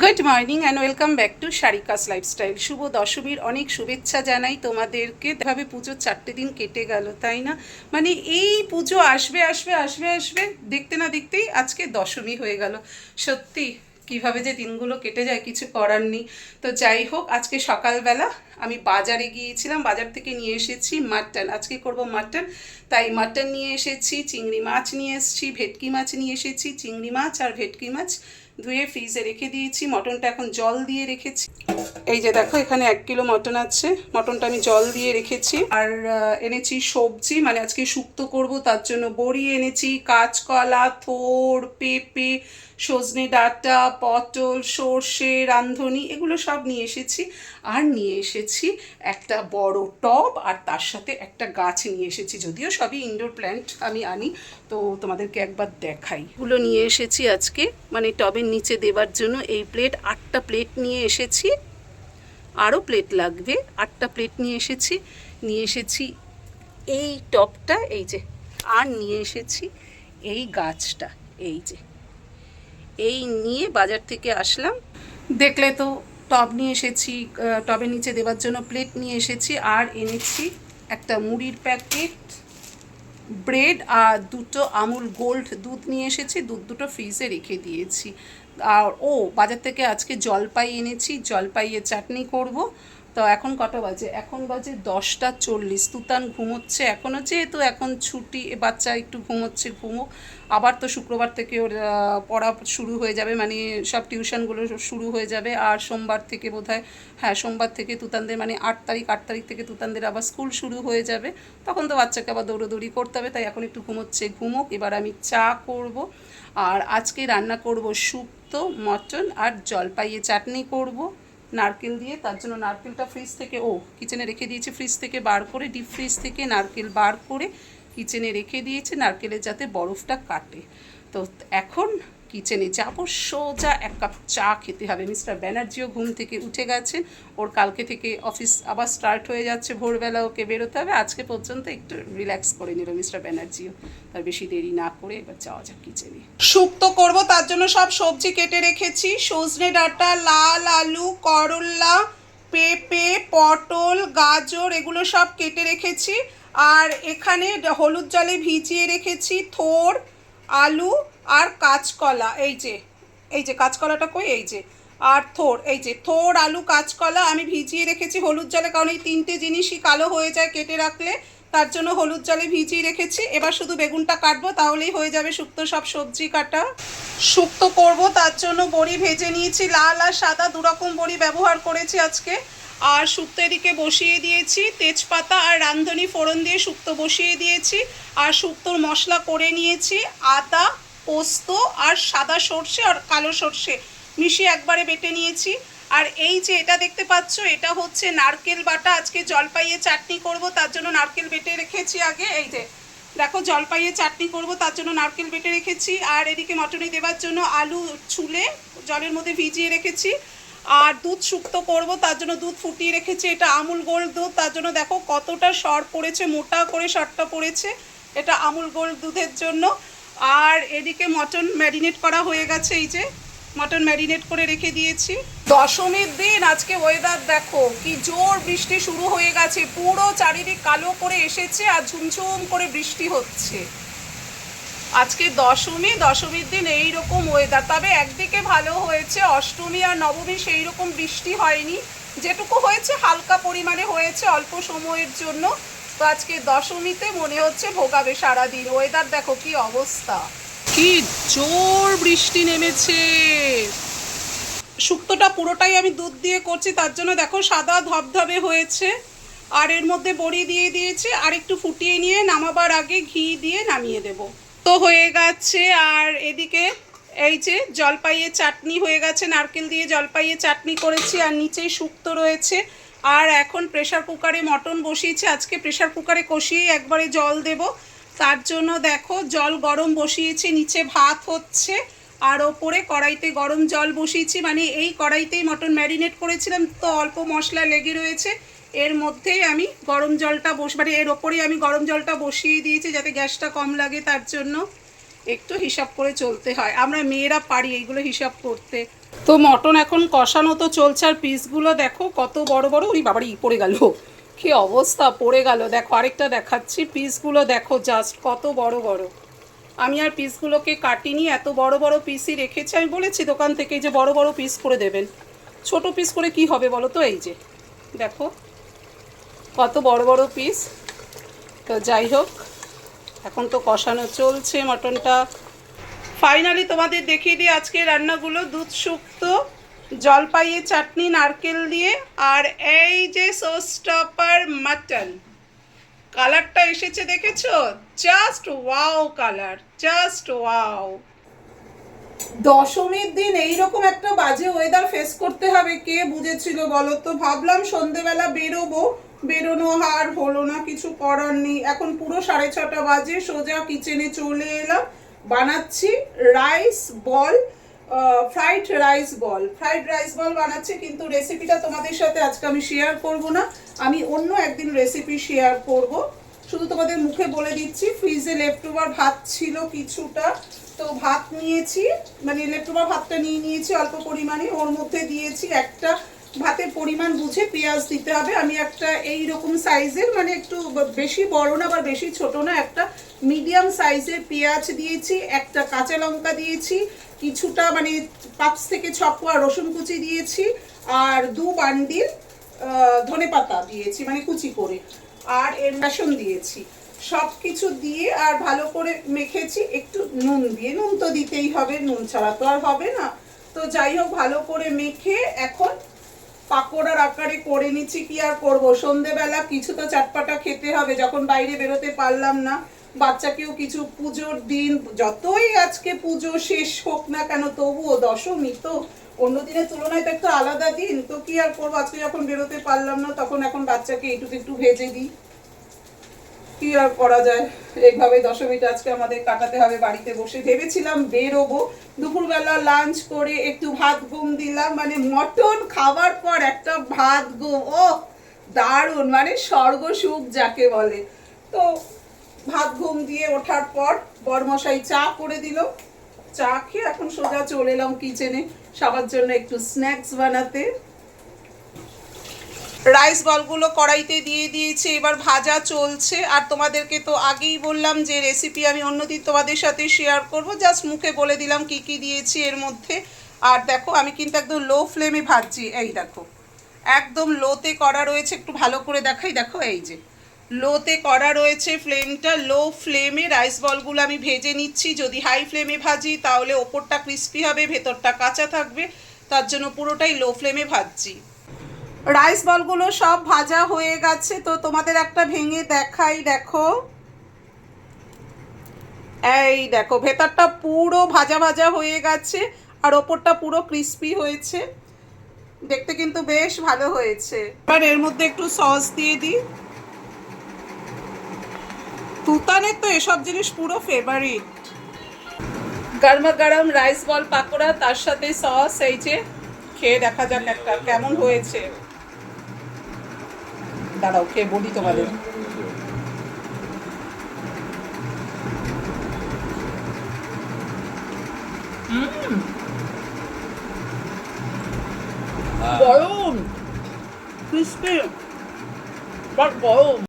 Good morning and welcome back to Sharika's lifestyle শুভ দশমীর অনেক শুভেচ্ছা জানাই তোমাদেরকে। এভাবে পুজোর চারটে দিন কেটে গেল, তাই না? মানে এই পুজো আসবে আসবে আসবে আসবে, দেখতে না দেখতেই আজকে দশমী হয়ে গেল। সত্যি, কীভাবে যে দিনগুলো কেটে যায় কিছু করার নেই। তো যাই হোক, আজকে সকালবেলা আমি বাজারে গিয়েছিলাম, বাজার থেকে নিয়ে এসেছি মাটন। আজকে করব মাটন, তাই মাটন নিয়ে এসেছি, চিংড়ি মাছ নিয়ে এসেছি, ভেটকি মাছ নিয়ে এসেছি, চিংড়ি মাছ আর ভেটকি মাছ। ধুয়ে ফ্রিজে রেখে দিয়েছি। মটনটা এখন জল দিয়ে রেখেছি। এই যে দেখো, এখানে এক কিলো মটন আছে। মটনটা আমি জল দিয়ে রেখেছি। আর এনেছি সবজি মানে আজকে শুক্ত করব, তার জন্য বড়ি এনেছি, কাঁচকলা, থোড়, পেঁপে সজনে ডাঁটা, পটল, সর্ষে রান্ধনি এগুলো সব নিয়ে এসেছি। আর নিয়ে এসেছি একটা বড় টব, আর তার সাথে একটা গাছ নিয়ে এসেছি। যদিও সবই ইনডোর প্ল্যান্ট আমি আনি, তো তোমাদেরকে একবার দেখাই। এগুলো নিয়ে এসেছি আজকে মানে টবের নিচে দেবার জন্য এই প্লেট আটটা প্লেট নিয়ে এসেছি। আরও প্লেট লাগবে, আটটা প্লেট নিয়ে এসেছি। নিয়ে এসেছি এই টপটা এই যে। আর নিয়ে এসেছি এই গাছটা, এই যে। এই নিয়ে বাজার থেকে আসলাম। দেখলে তো টব নিয়ে এসেছি টবের নিচে দেওয়ার জন্য প্লেট নিয়ে এসেছি, আর এনেছি একটা মুড়ির প্যাকেট ব্রেড আর দুটো আমুল গোল্ড দুধ নিয়ে এসেছি, দুধ দুটো ফ্রিজে রেখে দিয়েছি। আর ও, বাজার থেকে আজকে জলপাই এনেছি, জলপাইয়ের চাটনি করব। তো এখন কটা বাজে? এখন বাজে দশটা চল্লিশ। তুতান ঘুমোচ্ছে এখনও যেহেতু এখন ছুটি বাচ্চা একটু ঘুমোচ্ছে, ঘুমোক। আবার তো শুক্রবার থেকে ওর পড়া শুরু হয়ে যাবে মানে সব টিউশনগুলো শুরু হয়ে যাবে। আর সোমবার থেকে বোধহয় হ্যাঁ সোমবার থেকে তুতানদের মানে আট তারিখ আট তারিখ থেকে তুতানদের আবার স্কুল শুরু হয়ে যাবে। তখন তো বাচ্চাকে আবার দৌড়োদৌড়ি করতে হবে, তাই এখন একটু ঘুমোচ্ছে, ঘুমোক। এবার আমি চা করব। আর আজকে রান্না করব শুক্তো, মটন আর জলপাইয়ে চাটনি করব। নারকেল দিয়ে, তার জন্য নারকেলটা ফ্রিজ থেকে, ও কিচেনে রেখে দিয়েছে ফ্রিজ থেকে বার করে ডিপ ফ্রিজ থেকে নারকেল বার করে কিচেনে রেখে দিয়েছে, নারকেলের যাতে বরফটা কাটে। তো এখন কিচেনে যাব, সোজা এক কাপ চা খেতে হবে। মিস্টার ব্যানার্জিও ঘুম থেকে উঠে গেছেন ওর কালকে থেকে অফিস আবার স্টার্ট হয়ে যাচ্ছে। ভোরবেলা ওকে বেরোতে হবে। আজকে পর্যন্ত একটু রিল্যাক্স করে নিল মিস্টার ব্যানার্জিও। তার বেশি দেরি না করে এবার যাওয়া যাক কিচেনে। শুক্তো করব, তার জন্য সব সবজি কেটে রেখেছি। সজনে ডাঁটা, লাল আলু করল্লা পেঁপে, পটল, গাজর, এগুলো সব কেটে রেখেছি। আর এখানে হলুদ জলে ভিজিয়ে রেখেছি। থোর আলু আর কাঁচকলা, এই যে এই যে, কাঁচকলাটা কই? এই যে, আর থোর, এই যে, থোর, আলু, কাঁচকলা আমি ভিজিয়ে রেখেছি হলুদ জলে, কারণ এই তিনটে জিনিসই কালো হয়ে যায় কেটে রাখলে। তার জন্য হলুদ জলে ভিজিয়ে রেখেছি। এবার শুধু বেগুনটা কাটবো, তাহলেই হয়ে যাবে শুক্তো সব সবজি কাটা। শুক্তো করব, তার জন্য বড়ি ভেজে নিয়েছি, লাল আর সাদা দুরকম বড়ি ব্যবহার করেছি আজকে। আর শুক্তো এদিকে বসিয়ে দিয়েছি, তেজপাতা আর রান্ধনি ফোড়ন দিয়ে শুক্তো বসিয়ে দিয়েছি। আর শুক্তোর মশলা করে নিয়েছি, আদা, পোস্ত আর সাদা সর্ষে আর কালো সর্ষে মিশিয়ে একবারে বেটে নিয়েছি। আর এই যে এটা দেখতে পাচ্ছ, এটা হচ্ছে নারকেল বাটা। আজকে জলপাইয়ে চাটনি করব, তার জন্য নারকেল বেটে রেখেছি আগে। এই যে, দেখো জলপাইয়ে চাটনি করব, তার জন্য নারকেল বেটে রেখেছি। আর এদিকে মটনে দেওয়ার জন্য আলু ছুলে জলের মধ্যে ভিজিয়ে রেখেছি। আর দুধ শুক্তো করব, তার জন্য দুধ ফুটিয়ে রেখেছি। এটা আমুল গোল্ড দুধ, তার জন্য দেখো কতটা সর পড়েছে, মোটা করে সরটা পড়েছে। এটা আমুল গোল্ড দুধের জন্য। আর এদিকে মটন ম্যারিনেট করা হয়ে গেছে, এই যে। মটন ম্যারিনেট করে রেখে দিয়েছি। দশমীর দিন, আজকে ওয়েদার দেখো, কি জোর বৃষ্টি শুরু হয়ে গেছে, পুরো চারিদিক কালো করে এসেছে আর ঝুমঝুম করে বৃষ্টি হচ্ছে। আজকে দশমী, দশমীর দিন এই রকম ওয়েদার তবে একদিকে ভালো হয়েছে, অষ্টমী আর নবমী সেই রকম বৃষ্টি হয়নি, যেটুকু হয়েছে হালকা পরিমাণে হয়েছে অল্প সময়ের জন্য। তো আজকে দশমীতে মনে হচ্ছে ভোগাবে সারাদিন ওয়েদার দেখো কি অবস্থা। কি জোর বৃষ্টি নেমেছে। শুক্তোটা পুরোটাই আমি দুধ দিয়ে করছি, তার জন্য দেখো সাদা ধবধবে হয়েছে। আর এর মধ্যে বড়ি দিয়ে দিয়েছি, আর একটু ফুটিয়ে নিয়ে নামাবার আগে ঘি দিয়ে নামিয়ে দেব। তো হয়ে গেছে, আর এদিকে এই যে জলপাইয়ে চাটনি হয়ে গেছে, নারকেল দিয়ে জলপাইয়ে চাটনি করেছি, আর নিচেই শুক্তো রয়েছে। আর এখন প্রেশার কুকারে মটন বসিয়েছি, আজকে প্রেশার কুকারে কষিয়ে একবারে জল দেব। তার জন্য দেখো জল গরম বসিয়েছি, নিচে ভাত হচ্ছে। আর ওপরে কড়াইতে গরম জল বসিয়েছি মানে এই কড়াইতেই মটন ম্যারিনেট করেছিলাম, তো অল্প মশলা লেগে রয়েছে। এর মধ্যেই আমি গরম জলটা বস মানে এর ওপরেই আমি গরম জলটা বসিয়ে দিয়েছি যাতে গ্যাসটা কম লাগে, তার জন্য একটু হিসাব করে চলতে হয়। আমরা মেয়েরা পারি এইগুলো হিসাব করতে। তো মটন এখন কষানো তো চলছে, আর পিসগুলো দেখো কত বড় বড়, ওই বাবারই পড়ে গেল। কি অবস্থা, পড়ে গেল। দেখো আরেকটা দেখাচ্ছি, পিসগুলো দেখো জাস্ট কত বড় বড়। আমি আর পিসগুলোকে কাটিনি, এত বড় বড় পিসই রেখেছি। আমি বলেছি দোকান থেকে যে বড় বড় পিস করে দেবেন। ছোট পিস করে কি হবে বলো তো? এই যে, দেখো, কত বড় বড় পিস। তো যাই হোক, এখন তো কষানো চলছে মটনটা। ফাইনালি তোমাদের দেখিয়ে দিই আজকে রান্নাগুলো। দুধ শুক্তো জলপাইয়ে চাটনি, নারকেল দিয়ে, আর এই যে সোস্টপার মাটন। কালারটা এসেছে দেখেছ? Just wow colour just wow দশমীর দিন এইরকম একটা বাজে ওয়েদার ফেস করতে হবে, কে বুঝেছিল বলো তো? ভাবলাম সন্ধেবেলা বেরোবো, বেরোনো আর হলো না, কিছু করার নেই। এখন পুরো সাড়ে ছটা বাজে, সোজা কিচেনে চলে এলাম। বানাচ্ছি rice ball fried rice ball fried rice ball বানাচ্ছে, কিন্তু রেসিপিটা তোমাদের সাথে আজকে আমি শেয়ার করব না। আমি অন্য একদিন রেসিপি শেয়ার করব। শুধু তোমাদের মুখে বলে দিচ্ছি ফ্রিজে লেফট ওভার ভাত ছিল কিছুটা। তো ভাত নিয়েছি মানে লেফট ওভার ভাতটা নিয়ে নিয়েছি অল্প পরিমাণে। ওর মধ্যে দিয়েছি একটা ভাতের পরিমাণ বুঝে পেঁয়াজ দিতে হবে। আমি একটা এই রকম সাইজের মানে একটু বেশি বড় না বা বেশি ছোট না, একটা মিডিয়াম সাইজের পেঁয়াজ দিয়েছি, একটা কাঁচা লঙ্কা দিয়েছি কিছুটা মানে পাঁচ থেকে ছ কোয়া রসুন কুচি দিয়েছি আর দু বান্ডিল ধনে পাতা দিয়েছি মানে কুচি করে। আর এর বেসন দিয়েছি। সব কিছু দিয়ে আর ভালো করে মেখেছি, একটু নুন দিয়ে। নুন তো দিতেই হবে, নুন ছাড়া তো আর হবে না। তো যাই হোক, ভালো করে মেখে এখন পাকোড়ার আকারে করে নিচ্ছি, কি আর করব? সন্ধেবেলা কিছু তো চাটপাটা খেতে হবে, যখন বাইরে বেরোতে পারলাম না। বাচ্চাকেও কিছু পুজোর দিন, যতই আজকে পুজো শেষ হোক না কেন, তবুও দশমী তো অন্য দিনের তুলনায় তো একটু আলাদা দিন। তো কি আর করব? আজকে যখন বেরোতে পারলাম না, তখন এখন বাচ্চাকে এইটুকু একটু ভেজে দিই। কি আর করা যায়? এইভাবে দশমীটা আজকে আমাদের কাটাতে হবে বাড়িতে বসে। ভেবেছিলাম বেরোবো। দুপুরবেলা লাঞ্চ করে একটু ভাত ঘুম দিলাম। মানে মটন খাবার পর একটা ভাত ঘুম। ও দারুণ! মানে স্বর্গ সুখ যাকে বলে। তো ভাত ঘুম দিয়ে ওঠার পর বরমশাই চা করে দিল। চা খেয়ে এখন সোজা চলে এলাম কিচেনে সবার জন্য একটু স্ন্যাক্স বানাতে। রাইস বলগুলো কড়াইতে দিয়ে দিয়েছি, এবার ভাজা চলছে। আর তোমাদেরকে তো আগেই বললাম যে রেসিপি আমি অন্যদিন তোমাদের সাথে শেয়ার করব। জাস্ট মুখে বলে দিলাম কি কি দিয়েছি এর মধ্যে। আর দেখো, আমি কিন্তু একদম লো ফ্লেমে ভাজছি। এই দেখো, একদম লোতে করা রয়েছে। একটু ভালো করে দেখাই। দেখো, এই যে। লোতে করা রয়েছে ফ্লেমটা, লো ফ্লেমে রাইস বলগুলো আমি ভেজে নিচ্ছি। যদি হাই ফ্লেমে ভাজি, তাহলে ওপরটা ক্রিস্পি হবে, ভেতরটা কাঁচা থাকবে। তার জন্য পুরোটাই লো ফ্লেমে ভাজছি। রাইস বলগুলো সব ভাজা হয়ে গেছে, তো তোমাদের একটা ভেঙে দেখাই, দেখো। এই দেখো, ভেতরটা পুরো ভাজা ভাজা হয়ে গেছে, আর ওপরটা পুরো ক্রিস্পি হয়েছে। দেখতে কিন্তু বেশ ভালো হয়েছে। এবার এর মধ্যে একটু সস দিয়ে দিই। তুতানের তো এসব জিনিস পুরো ফেভারিট গরমা গরম রাইস বল পাকোড়া তার সাথে সস এই যে খেয়ে দেখা যাক একটা কেমন হয়েছে। দাঁড়াও খেয়ে বলি তোমাদের। গরম। ক্রিস্পি বাট গরম।